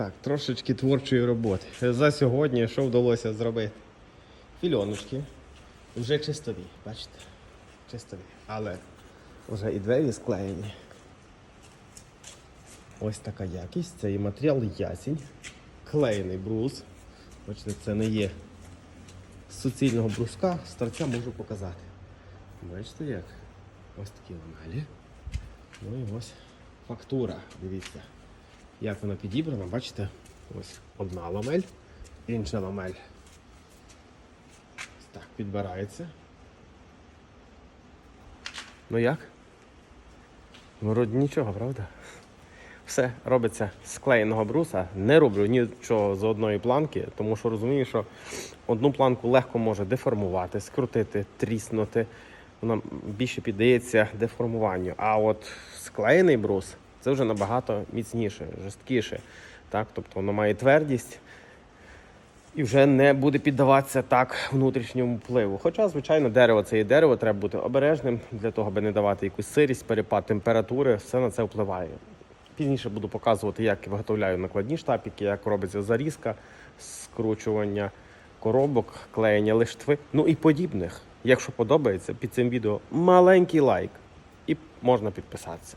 Так, трошечки творчої роботи. За сьогодні що вдалося зробити? Фільоночки. Вже чистові, бачите? Чистові. Але вже і двері склеєні. Ось така якість. Це і матеріал ясінь. Клеєний брус. Бачите, це не є з суцільного бруска. З можу показати. Бачите як? Ось такі ламелі. Ну і ось фактура. Дивіться, як вона підібрана. Бачите? Ось одна ламель, інша ламель. Так підбирається. Ну як? Вроді нічого, правда? Все робиться з клеєного бруса. Не роблю нічого з одної планки, тому що розумію, що одну планку легко може деформувати, скрутити, тріснути. Вона більше піддається деформуванню. А от склеєний брус це вже набагато міцніше, жорсткіше. Так? Тобто воно має твердість і вже не буде піддаватися так внутрішньому впливу. Хоча, звичайно, дерево це і дерево, треба бути обережним для того, аби не давати якусь сирість, перепад температури, все на це впливає. Пізніше буду показувати, як виготовляю накладні штапіки, як робиться зарізка, скручування коробок, клеєння лиштви, ну і подібних. Якщо подобається, під цим відео маленький лайк і можна підписатися.